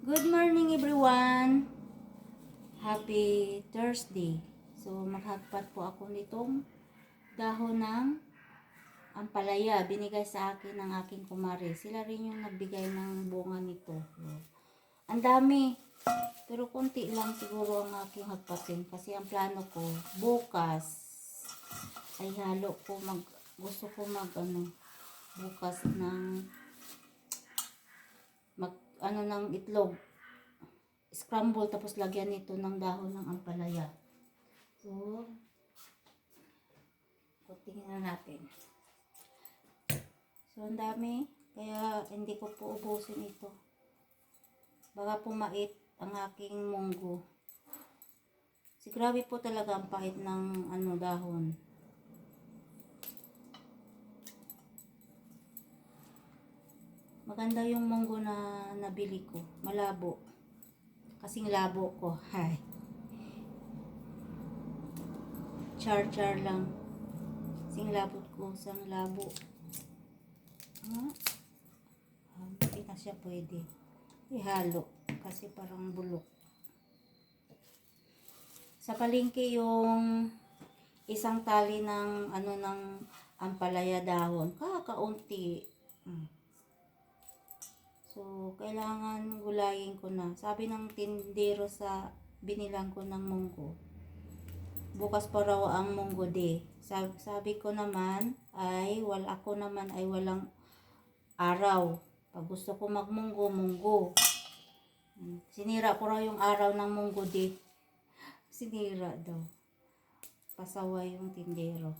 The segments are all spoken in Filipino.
Good morning everyone! Happy Thursday! So maghagpat po ako nitong dahon ng ampalaya. Binigay sa akin ng aking kumare. Sila rin yung nagbigay ng bunga nito. Ang dami. Pero konti lang siguro ang aking hagpatin. Kasi ang plano ko, bukas ay halo ko mag gusto ko mag ano bukas ng ano ng itlog. Scramble tapos lagyan nito ng dahon ng ampalaya. So kutingin na natin. So ang dami. Kaya hindi ko po ubusin ito. Baka pumait ang aking munggo. Si grabe po talaga ang pait ng ano dahon Maganda yung munggo na nabili ko. Malabo. Kasing labo ko. Hay. Char-char lang. Kasing labot ko. Sang labo. Ha? Ah, Hindi na siya pwede. Ihalo. Kasi parang bulok. Sa palengke yung isang tali ng ano ng ampalaya dahon. Kakaunti. Hmm. Kailangan gulayin ko na. Sabi ng tindero sa binilang ko ng munggo. Bukas pa raw ang munggo day. Sabi, sabi ko naman ay wala ako naman ay walang araw. Pag gusto ko magmunggo, munggo. Hmm, Sinira ko raw yung araw ng munggo day. Sinira daw. Pasaway yung tindero.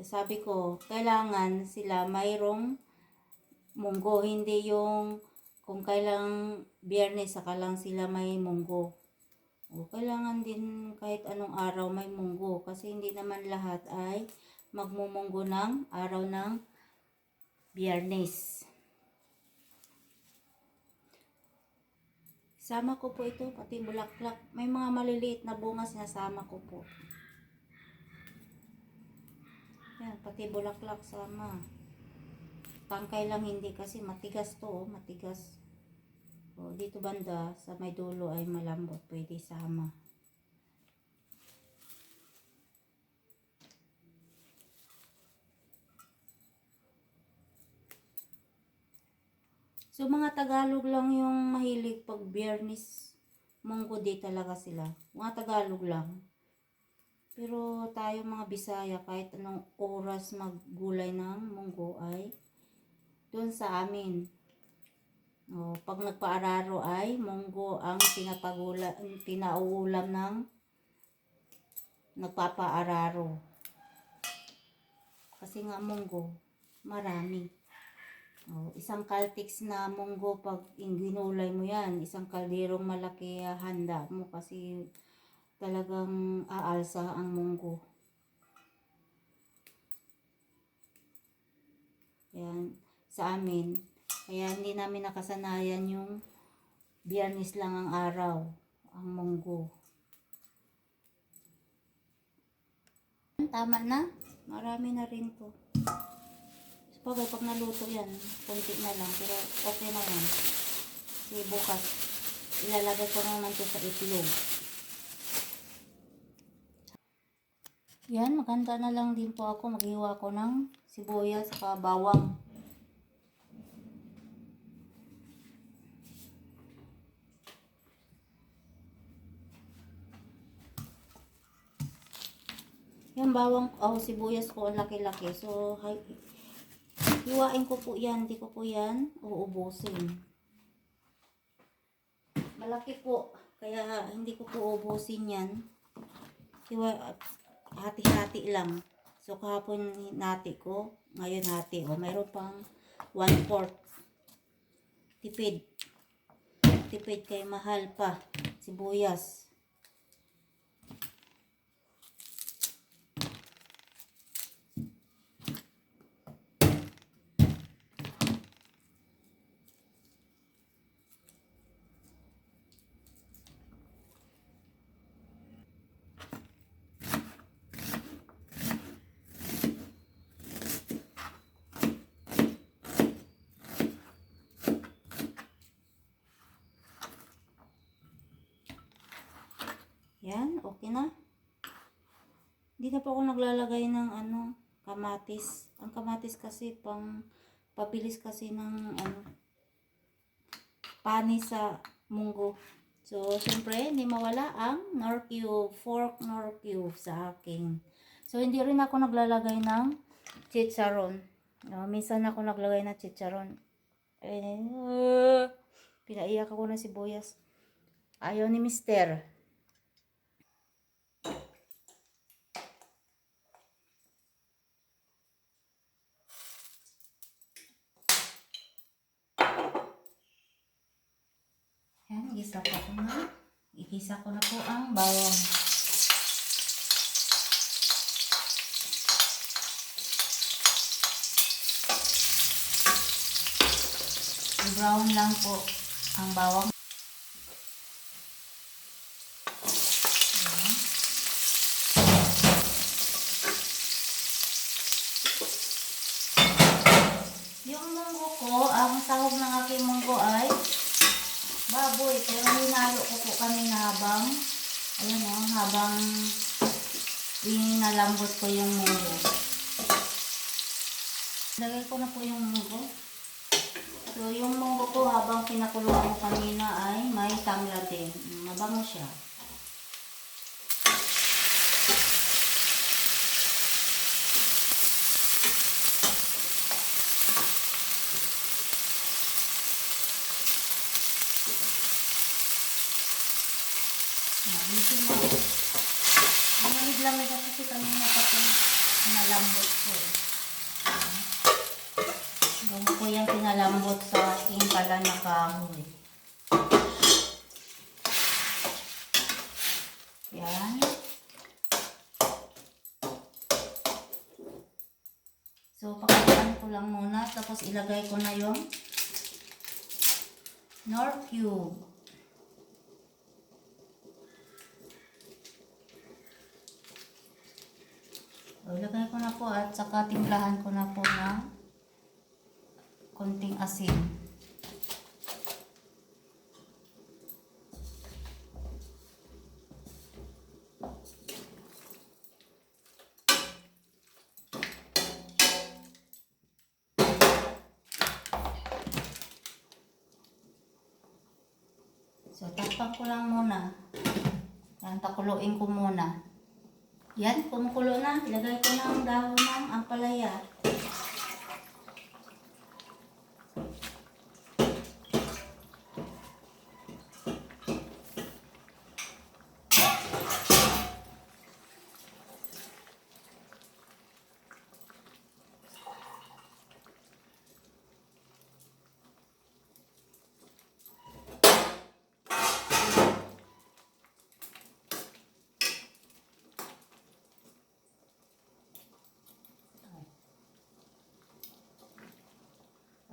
Sabi ko, kailangan sila mayroong munggo, hindi yung kung kailang biyernes saka lang sila may munggo. O, kailangan din kahit anong araw may munggo kasi hindi naman lahat ay magmumunggo ng araw ng biyernes. Sama ko po ito, pati bulaklak. May mga maliliit na bunga sinasama ko po. Yan, pati bulaklak sama. Tangkay lang hindi kasi matigas to, oh, matigas. O, dito banda, sa may dulo ay malambot, pwede sama. So, mga Tagalog lang yung mahilig pag biyernes, munggo di talaga sila. Mga Tagalog lang. Pero tayo mga Bisaya, kahit anong oras maggulay ng munggo ay doon sa amin. O, pag nagpaararo ay munggo ang pinapagula, pinauulam ng nagpapaararo. Kasi nga munggo, marami. O, isang kaltix na munggo pag ginulay mo yan, isang kalderong malaki ah, handa mo kasi talagang aalsa ang munggo. Yan, sa amin. Kaya hindi namin nakasanayan yung biyernes lang ang araw, ang munggo. Tama na. Marami na rin to. Sabagay, pag naluto yan, konti na lang. Pero okay na yan. Kasi bukas, ilalagay ko naman to sa itlog. Yan, maganda na lang din po ako. Maghiwa ko ng sibuyas sa bawang. Yan bawang, oh, sibuyas ko, ang laki-laki. So, hay, hiwain ko po yan. Hindi ko po yan uubusin. Malaki po. Kaya, hindi ko po uubusin yan. Hiwa, hati-hati lang. So, kahapon nati ko. Ngayon hati. O, mayroon pang one fourth. Tipid. Tipid kay mahal pa. Sibuyas. Okay na. Hindi na po ako naglalagay ng ano, kamatis. Ang kamatis kasi pang pabilis kasi ng ano, pani sa munggo. So, syempre, hindi mawala ang nor cube, fork nor cube sa akin. So, hindi rin ako naglalagay ng chicharon. No, minsan ako naglagay ng chicharon. Eh, uh, pinaiyak ako na si Boyas. Ayaw ni Mister. Yan, igisa ko po na. Igisa ko na po ang bawang. I-brown lang po ang bawang. Ayan. Yung munggo ko, ang sahog ng aking munggo ay baboy. Pero po kanina habang, ayun o, habang inalambot ko yung munggo. Lagay ko na po yung munggo. So, yung munggo ko habang pinakuluan ko kanina ay may tangla din. Mabango siya. Ah, medyo ma... Malamig-lamig ako kasi kanina pa po nalambot ko eh. Doon ko yung pinalambot sa aking pala na kahoy. Yan. So, pakailan ko lang muna. Tapos ilagay ko na yung Nor Cube. So, ilagay ko na po at saka timplahan ko na po ng konting asin. So, takpan ko lang muna. Yan, takuluin ko muna. Yan, kumukulo na. Ilagay ko na ang dahon ng ampalaya.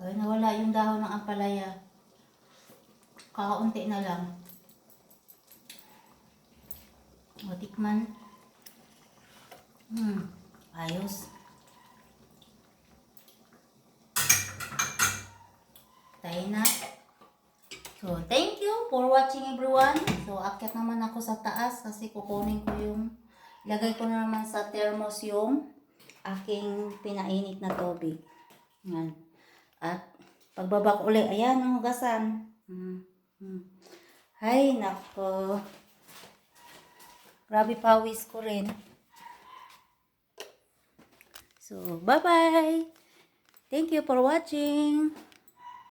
Ay, nawala yung dahon ng ampalaya. Kakaunti na lang. O, tikman. Hmm, ayos. Tayo na. So, thank you for watching everyone. So, akyat naman ako sa taas kasi kukunin ko yung, ilagay ko na naman sa thermos yung aking pinainit na tubig. Yan. At pagbaba ko ulit, ayan ang hugasan. Hmm. Hmm. Ay, nako. Grabe pawis ko rin. So, bye-bye. Thank you for watching.